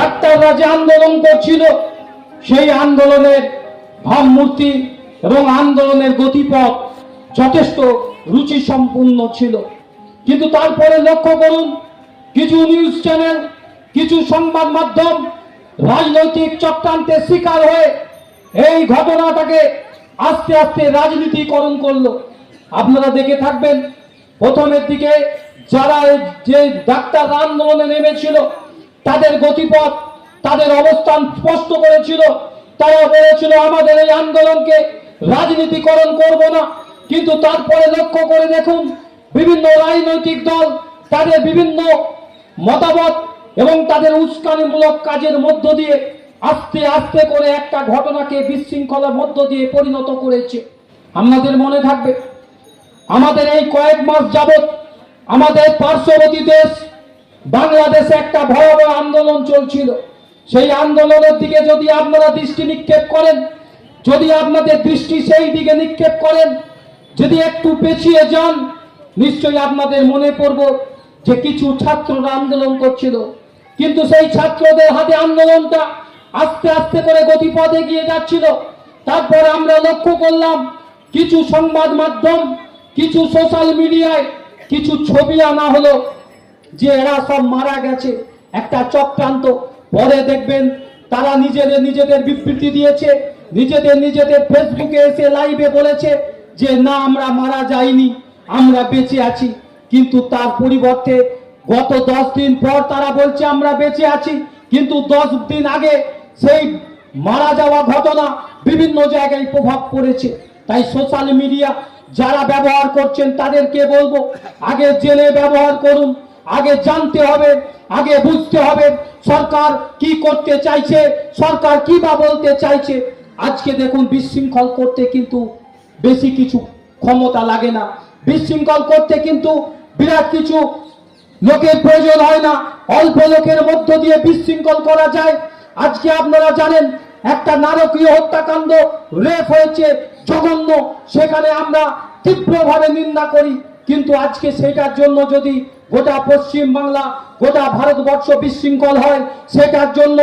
ডাক্তাররা যে আন্দোলন করছিল, সেই আন্দোলনের ভাবমূর্তি এবং আন্দোলনের গতিপথ যথেষ্ট রুচি সম্পূর্ণ ছিল। কিন্তু তারপরে লক্ষ্য করুন, কিছু নিউজ চ্যানেল, কিছু সংবাদ মাধ্যম রাজনৈতিক চক্রান্তের শিকার হয়ে এই ঘটনাটাকে আস্তে আস্তে রাজনীতিকরণ করল। আপনারা দেখে থাকবেন, প্রথমের দিকে যারা যে ডাক্তার আন্দোলনে নেমেছিল তাদের গতিপথ, তাদের অবস্থান স্পষ্ট করেছিল। তারা বলেছিল, আমাদের এই আন্দোলনকে রাজনীতিকরণ করব না। কিন্তু তারপরে লক্ষ্য করে দেখুন, বিভিন্ন রাজনৈতিক দল তাদের বিভিন্ন মতামত এবং তাদের উস্কানিমূলক কাজের মধ্য দিয়ে আস্তে আস্তে করে একটা ঘটনাকে বিশৃঙ্খলার মধ্য দিয়ে পরিণত করেছে। আপনাদের মনে থাকবে, আমাদের এই কয়েক মাস যাবত আমাদের পার্শ্ববর্তী দেশ বাংলাদেশে একটা ভয়াবহ আন্দোলন চলছিল। সেই আন্দোলনের দিকে যদি আপনারা দৃষ্টি নিক্ষেপ করেন, যদি আপনাদের দৃষ্টি সেই দিকে নিক্ষেপ করেন, যদি একটু পেছিয়ে যান, নিশ্চয়ই আপনাদের মনে পড়ব যে কিছু ছাত্ররা আন্দোলন করছিল। কিন্তু সেই ছাত্রদের হাতে আন্দোলনটা আস্তে আস্তে করে গতিপথে এগিয়ে যাচ্ছিল। তারপর আমরা লক্ষ্য করলাম, কিছু সংবাদ মাধ্যম, কিছু সোশ্যাল মিডিয়ায় কিছু ছবি আনা হলো। যে এরা সব মারা গেছে, একটা চক্রান্ত। পরে দেখবেন তারা নিজেদের নিজেদের বিবৃতি দিয়েছে, নিজেদের নিজেদের ফেসবুকে এসে লাইভে বলেছে যে, না, আমরা মারা যাইনি, আমরা বেঁচে আছি। কিন্তু তার পরিবর্তে গত দশ দিন পর তারা বলছে, আমরা বেঁচে আছি। কিন্তু দশ দিন আগে সেই মারা যাওয়া ঘটনা বিভিন্ন জায়গায় প্রভাব পড়েছে। তাই সোশ্যাল মিডিয়া যারা ব্যবহার করছেন, তাদেরকে বলব, আগে জেনে ব্যবহার করুন আগে জানতে হবে, আগে বুঝতে হবে সরকার কি করতে চাইছে, সরকার কি বা বলতে চাইছে। আজকে দেখুন বিশৃঙ্খল করতে কিন্তু বেশি কিছু ক্ষমতা লাগে না। বিশৃঙ্খল করতে কিন্তু বিরাট কিছু লোকের প্রয়োজন হয় না। অল্প লোকের মধ্য দিয়ে বিশৃঙ্খল করা যায়। আজকে আপনারা জানেন, একটা নারকীয় হত্যাকাণ্ড রেপ হয়েছে জঘন্য। সেখানে আমরা তীব্রভাবে নিন্দা করি। কিন্তু আজকে সেটার জন্য যদি গোটা পশ্চিম বাংলা, গোটা ভারতবর্ষ বিশৃঙ্খল হয়। সেটার জন্য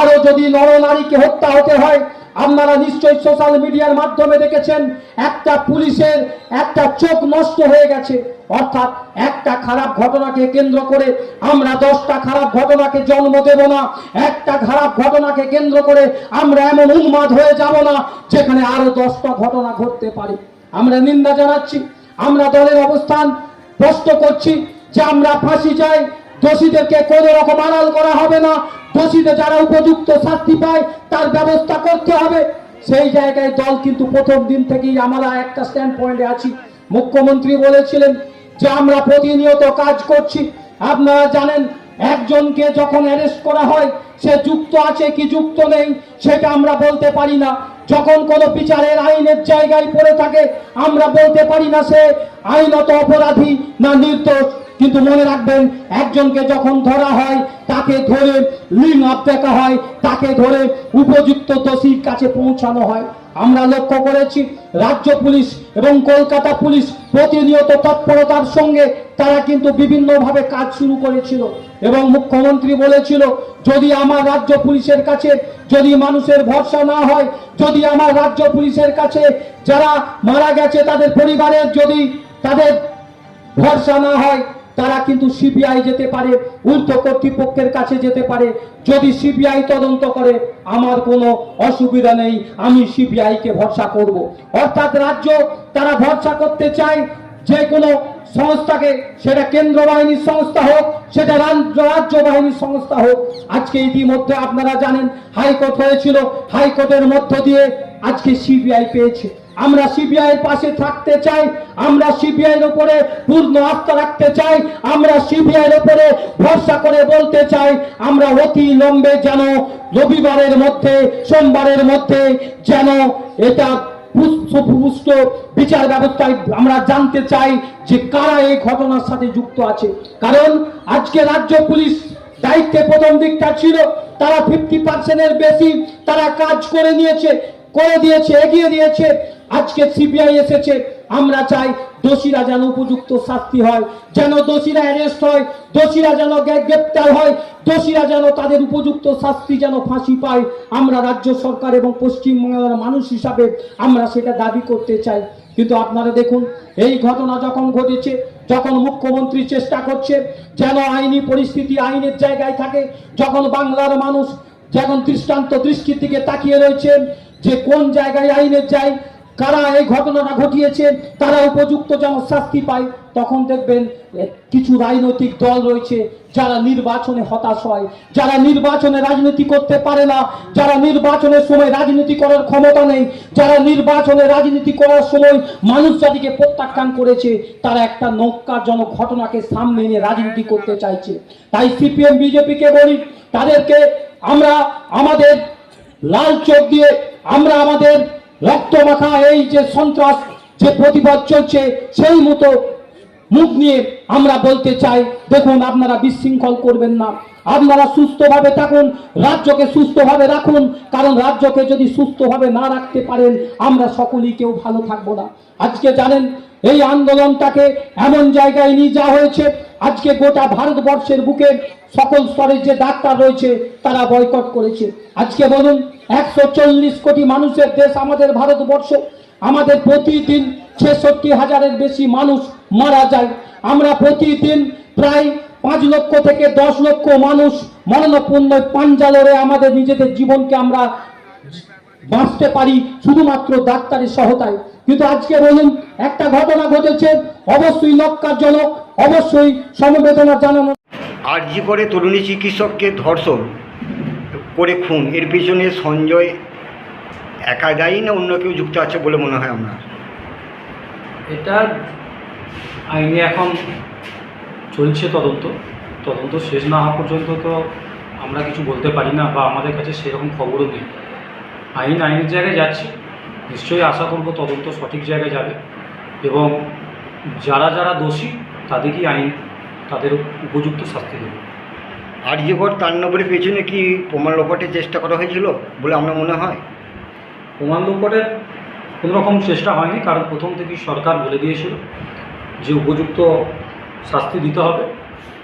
আরও যদি নরনারীকে হত্যা হতে হয়, আপনারা নিশ্চয়ই সোশ্যাল মিডিয়ার মাধ্যমে দেখেছেন, একটা পুলিশের একটা চোখ নষ্ট হয়ে গেছে। অর্থাৎ একটা খারাপ ঘটনাকে কেন্দ্র করে আমরা দশটা খারাপ ঘটনাকে জন্ম দেব না। একটা খারাপ ঘটনাকে কেন্দ্র করে আমরা এমন উন্মাদ হয়ে যাব না, যেখানে আরও দশটা ঘটনা ঘটতে পারে। আমরা নিন্দা জানাচ্ছি, আমরা দলের অবস্থান স্পষ্ট করছি যে আমরা ফাঁসি চাই, দোষীদেরকে কোনো রকম আড়াল করা হবে না। দোষীদের যারা উপযুক্ত শাস্তি পায়, তার ব্যবস্থা করতে হবে। সেই জায়গায় দল কিন্তু প্রথম দিন থেকেই আমরা একটা স্ট্যান্ড পয়েন্টে আছি। মুখ্যমন্ত্রী বলেছিলেন যে আমরা প্রতিনিয়ত কাজ করছি। আপনারা জানেন, একজনকে যখন অ্যারেস্ট করা হয়, সে যুক্ত আছে কি যুক্ত নেই, সেটা আমরা বলতে পারি না। যখন কোনো বিচারের আইনের জায়গায় পড়ে থাকে, আমরা বলতে পারি না সে আইনত অপরাধী না নির্দোষ। কিন্তু মনে রাখবেন, একজনকে যখন ধরা হয়, তাকে ধরে লিঙ্ক আপ দেখা হয়, তাকে ধরে উপযুক্ত দোষীর কাছে পৌঁছানো হয়। আমরা লক্ষ্য করেছি, রাজ্য পুলিশ এবং কলকাতা পুলিশ প্রতিনিয়ত তৎপরতার সঙ্গে তারা কিন্তু বিভিন্নভাবে কাজ শুরু করেছিল এবং মুখ্যমন্ত্রী বলেছিল, যদি আমার রাজ্য পুলিশের কাছে, যদি মানুষের ভরসা না হয়, যদি আমার রাজ্য পুলিশের কাছে যারা মারা গেছে তাদের পরিবারের যদি তাদের ভরসা না হয় তারা কিন্তু সিবিআই যেতে পারে ঊর্ধ্ব কর্তৃপক্ষের কাছে যেতে পারে। যদি সিবিআই তদন্ত করে, আমার কোনো অসুবিধা নেই, আমি সিবিআই কে ভরসা করব। অর্থাৎ রাজ্য তারা ভরসা করতে চায়, যে কোনো সংস্থাকে, সেটা কেন্দ্র বাহিনীর সংস্থা হোক, সেটা রাজ্য রাজ্য বাহিনীর সংস্থা হোক। আজকে ইতিমধ্যে আপনারা জানেন, হাইকোর্ট হয়েছিল, হাইকোর্টের মধ্য দিয়ে আজকে সিবিআই পেয়েছে। আমরা সিবিআই এর পাশে থাকতে চাই, আমরা সিবিআই এর উপরে পূর্ণ আস্থা রাখতে চাই, আমরা সিবিআই এর উপরে ভরসা করে বলতে চাই, আমরা অতি লম্বে যেন রবিবারের মধ্যে, সোমবারের মধ্যে যেন এটা পুষ্ট বিচার ব্যবস্থায় আমরা জানতে চাই যে কারা এই ঘটনার সাথে যুক্ত আছে। কারণ আজকে রাজ্য পুলিশ দায়িত্বে প্রথম দিকটা ছিল, তারা ফিফটি পার্সেন্টের বেশি তারা কাজ করে নিয়েছে, করে দিয়েছে, এগিয়ে দিয়েছে। আজকে সিবিআই এসেছে, আমরা চাই দোষীরা যেন উপযুক্ত শাস্তি হয়, যেন দোষীরা অ্যারেস্ট হয়, দোষীরা যেন গ্রে- গ্রেপ্তার হয়, দোষীরা যেন তাদের উপযুক্ত শাস্তি যেন ফাঁসি পায়। আমরা রাজ্য সরকার এবং পশ্চিমবাংলার মানুষ হিসাবে আমরা সেটা দাবি করতে চাই। কিন্তু আপনারা দেখুন, এই ঘটনা যখন ঘটেছে, যখন মুখ্যমন্ত্রী চেষ্টা করছে যেন আইনি পরিস্থিতি আইনের জায়গায় থাকে, যখন বাংলার মানুষ যখন দৃষ্টান্ত দৃষ্টির দিকে তাকিয়ে রয়েছেন যে কোন জায়গায় আইনের যায় কারা এই ঘটনাটা ঘটিয়েছেন তারা উপযুক্ত যেন শাস্তি পায়। তখন দেখবেন কিছু রাজনৈতিক দল রয়েছে যারা নির্বাচনে হতাশ হয়, যারা নির্বাচনে রাজনীতি করতে পারে না, যারা নির্বাচনের সময় রাজনীতি করার ক্ষমতা নেই, যারা নির্বাচনে রাজনীতি করার সময় মানুষ জাতিকে প্রত্যাখ্যান করেছে, তারা একটা নৌকাজনক ঘটনাকে সামনে নিয়ে রাজনীতি করতে চাইছে। তাই সিপিএম বিজেপিকে বলি, তাদেরকে আমরা, আমাদের লাল চোখ দিয়ে আমরা আমাদের রক্ত মাখা এই যে সন্ত্রাস, যে প্রতিবাদ চলছে, সেই মতো মুখ নিয়ে আমরা বলতে চাই, দেখুন, আপনারা বিশৃঙ্খল করবেন না। আপনারা সুস্থভাবে থাকুন, রাজ্যকে সুস্থভাবে রাখুন, কারণ রাজ্যকে যদি সুস্থভাবে না রাখতে পারেন, আমরা সকলেই কেউ ভালো থাকব না। আজকে জানেন, এই আন্দোলনটাকে এমন জায়গায় নিয়ে যাওয়া হয়েছে, আজকে গোটা ভারতবর্ষের বুকে সকল স্তরের যে ডাক্তার রয়েছে, তারা বয়কট করেছে। আজকে বলুন একশো চল্লিশ কোটি মানুষের দেশ আমাদের ভারতবর্ষ। আমাদের প্রতিদিন ছেষট্টি হাজারের বেশি মানুষ মারা যায়। আমরা প্রতিদিন প্রায় পাঁচ লক্ষ থেকে দশ লক্ষ মানুষ মরণপূর্ণ পাঞ্জালরে আমাদের নিজেদের জীবনকে আমরা বাঁচতে পারি শুধুমাত্র ডাক্তারের সহতায় কিন্তু আজকে বলুন, একটা ঘটনা ঘটেছে, অবশ্যই নক্কারজনক অবশ্যই সমবেদনা জানানো আরজি করে তরুণী চিকিৎসককে ধর্ষণ। করে খুন। এর পিছনে সঞ্জয় একা দায়ী না অন্য কেউ যুক্ত আছে বলে মনে হয় আপনার এটা আইনে এখন চলছে তদন্ত। তদন্ত শেষ না হওয়া পর্যন্ত তো আমরা কিছু বলতে পারি না বা আমাদের কাছে সেরকম খবরও নেই। আইন আইনের জায়গায় যাচ্ছে। নিশ্চয়ই আশা করব তদন্ত সঠিক জায়গায় যাবে। এবং যারা যারা দোষী, তাদেরকেই আইন, তাদের উপযুক্ত শাস্তি দেবে। আরজি কর তাণ্ডবের পেছনে কি প্রমাণ লোপাটের চেষ্টা করা হয়েছিল বলে আপনার মনে হয়? প্রমাণ লোপাটের কোনো রকম চেষ্টা হয়নি, কারণ প্রথম থেকেই সরকার বলে দিয়েছিল যে উপযুক্ত শাস্তি দিতে হবে।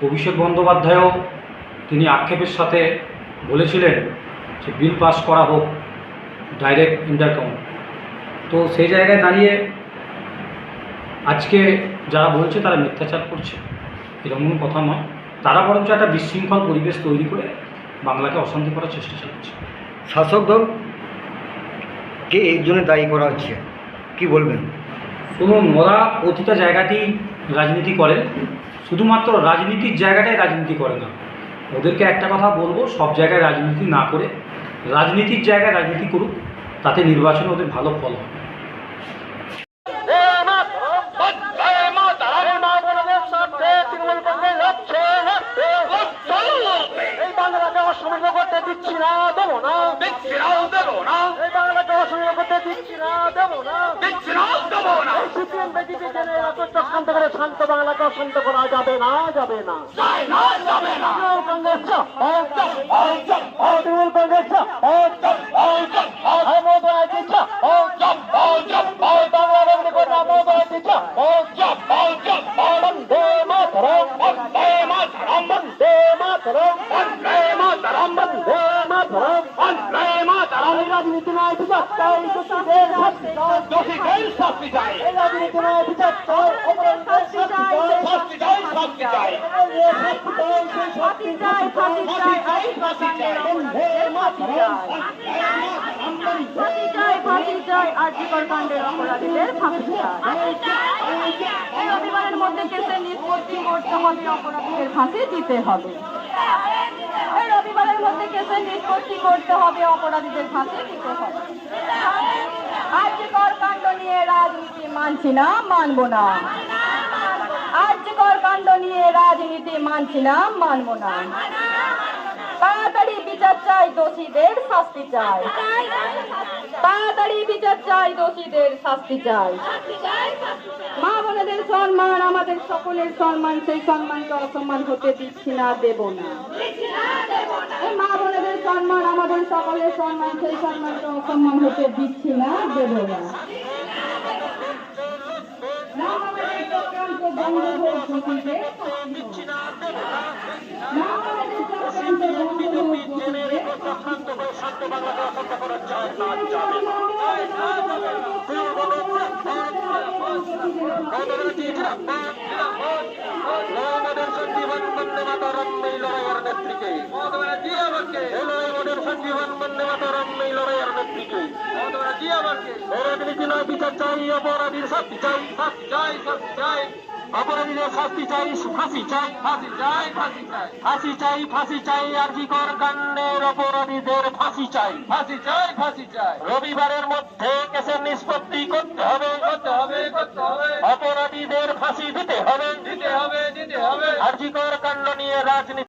অভিষেক বন্দ্যোপাধ্যায়ও তিনি আক্ষেপের সাথে বলেছিলেন যে বিল পাস করা হোক, ডাইরেক্ট ইন্টারকাউন্ট তো সেই জায়গায় দাঁড়িয়ে আজকে যারা বলছে তারা মিথ্যাচার করছে, এরকম কথা নয়। তারা বরঞ্চ একটা বিশৃঙ্খল পরিবেশ তৈরি করে বাংলাকে অশান্তি করার চেষ্টা চালাচ্ছে। শাসক দল কে এর জন্য দায়ী করা হচ্ছে? কি বলবেন? শুনুন ওরা প্রতিটা জায়গাতেই রাজনীতি করে শুধুমাত্র রাজনীতির জায়গাটাই রাজনীতি করে না। ওদেরকে একটা কথা বলব সব জায়গায় রাজনীতি না করে রাজনীতির জায়গায় রাজনীতি করুক তাতে নির্বাচনে ওদের ভালো ফল হবে। অশান্ত করা যাবে না যাবে না। কংগ্রেস তৃণমূল কংগ্রেস মমতা দিচ্ছ বাংলা বন্ধ করে মমতা দিচ্ছ বন্দে মাতরম বন্দে মাতরম বন্দে মাতরম বন্দে মাতরম বন্দে মাতরম। বন্দে মাতরম। রাজনীতি দোষীদের শাস্তি চাই চাই রাজনীতি নয় বিচার চাই অপরাধীদের শাস্তি চাই শাস্তি চাই শাস্তি চাই শাস্তি চাই শাস্তি চাই শাস্তি চাই বন্দে মাতরম বন্দে মাতরম বন্দে চাই ফাঁসি চাই আর্যিকর কাণ্ডের রবিবারের মধ্যে কেসের নিষ্পত্তি করতে হবে ফাঁসি দিতে হবে রবিবারের মধ্যে কেসের নিষ্পত্তি করতে হবে অপরাধীদের ফাঁসি দিতে হবে নিয়ে রাজনীতি মানছি না, মানবো না। আর্যিকর কাণ্ড নিয়ে রাজনীতি মানছি না মানবো না। তাড়াতাড়ি বিচার চাই, দোষীদের শাস্তি চাই। তাড়াতাড়ি বিচার চাই, দোষীদের শাস্তি চাই। মা বোনেদের সম্মান, আমাদের সকলের সম্মান, সেই সম্মানকে অসম্মান হতে দিচ্ছি না, দেব না। মা বোনেদের সম্মান, আমাদের সকলের সম্মান, সেই সম্মানকে অসম্মান হতে দিচ্ছি না, দেব না বঙ্গভোগ দোষীদের শাস্তি হোক। মাওবাদী চক্রান্ত বঙ্গভোগ দোষীদের শাস্তি হোক। মোহাম্মদের সঞ্জীবন বন্দে মাতারম এই লড়াইয়ের নেত্রীকে সঞ্জীবন বন্দে মাতারম এই লড়াইয়ের নেত্রীকে রাজনীতি নয় বিচার চাই অপরাধীর শাস্তি চাই শাস্তি চাই শাস্তি চাই অপরাধীদের শাস্তি চাই ফাঁসি চাই ফাঁসি চাই ফাঁসি চাই। ফাঁসি চাই ফাঁসি চাই আর্জিকর কাণ্ডের অপরাধীদের ফাঁসি চাই। ফাঁসি চাই ফাঁসি চাই। রবিবারের মধ্যে কেসের নিষ্পত্তি করতে হবে। করতে হবে করতে হবে। অপরাধীদের ফাঁসি দিতে হবে। দিতে হবে দিতে হবে। আর্জিকর কাণ্ড নিয়ে রাজনীতি